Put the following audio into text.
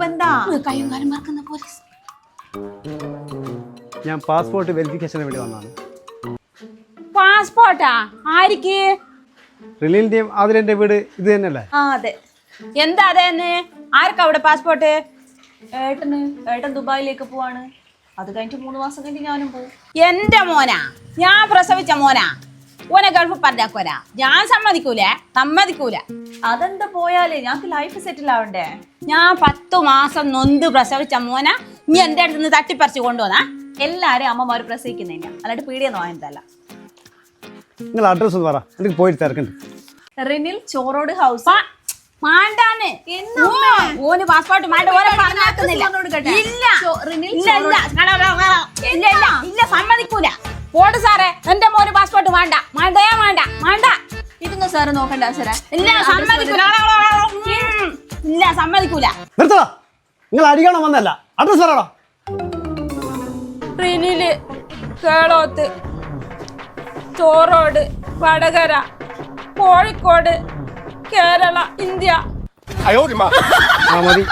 കയ്യും കാലും മറക്കുന്ന പോലീസ്. ഞാൻ പാസ്പോർട്ട് വെരിഫിക്കേഷന് വേണ്ടി വന്നതാണ്. പാസ്പോർട്ടാ? ആർക്ക് റിലീലിന്റെയും ആതിരന്റെ വീട് ഇത് തന്നെയല്ലേ? ആ അതെ. എന്താ അതെന്ന് ആർക്കാ അവിടെ പാസ്പോർട്ട്? ഏട്ടന് ഏട്ടൻ ദുബായിലേക്ക് പോവാണ്. അത് കഴിഞ്ഞിട്ട് മൂന്ന് മാസം കഴിഞ്ഞ് ഞാനും പോകും എന്റെ മോനാ? ഞാൻ പ്രസവിച്ച മോനാ? ഓനെ ഗൾഫ് പറഞ്ഞാക്കോരാ ഞാൻ സമ്മതിക്കൂലേ? സമ്മതിക്കൂല. അതെന്താ പോയാലേ? ഞങ്ങൾക്ക് ലൈഫ് സെറ്റിൽ ആവണ്ടേ? ഞാൻ പത്തു മാസം നൊന്ത് പ്രസവിച്ച മോന നീ എന്റെ അടുത്ത് നിന്ന് തട്ടിപ്പറിച്ച് കൊണ്ടുവന്നാ. എല്ലാരും അമ്മമാര് പ്രസവിക്കുന്നതിനാ അല്ലാണ്ട് പീടിയെന്ന് വാങ്ങുന്നതല്ല നിങ്ങൾ അഡ്രസ്സ് ഒന്ന് പറ. എനിക്ക് പോയിട്ട് തിരക്കുണ്ട്. റിനിൽ ചോറോട് ഹൗസ് മാണ്ടാന്ന്. ഓന് പാസ്പോർട്ട് മാണ്ട. ഓനെ പറഞ്ഞാക്കുന്നില്ല ഇല്ല. ഇല്ല. ഇല്ല. ഇല്ല ഇല്ല സമ്മതിക്കൂല. പോട് സാറേ. എന്റെ മോന് പാസ്പോർട്ട് വേണ്ട. വേണ്ടേ വേണ്ട വേണ്ട ഇതൊന്നും സാറ് നോക്കണ്ട സാറേ ഇല്ല സമ്മതിക്കൂല. ഇല്ല. സമ്മതിക്കൂല. നിർത്തടാ. നിങ്ങൾ അടിക്കണം വന്നല്ല അഡ്രസ്സ് പറയണോ റിനിൽ കേളോത്ത് ചോറോട് വടകര കോഴിക്കോട് കേരള ഇന്ത്യ. മതി.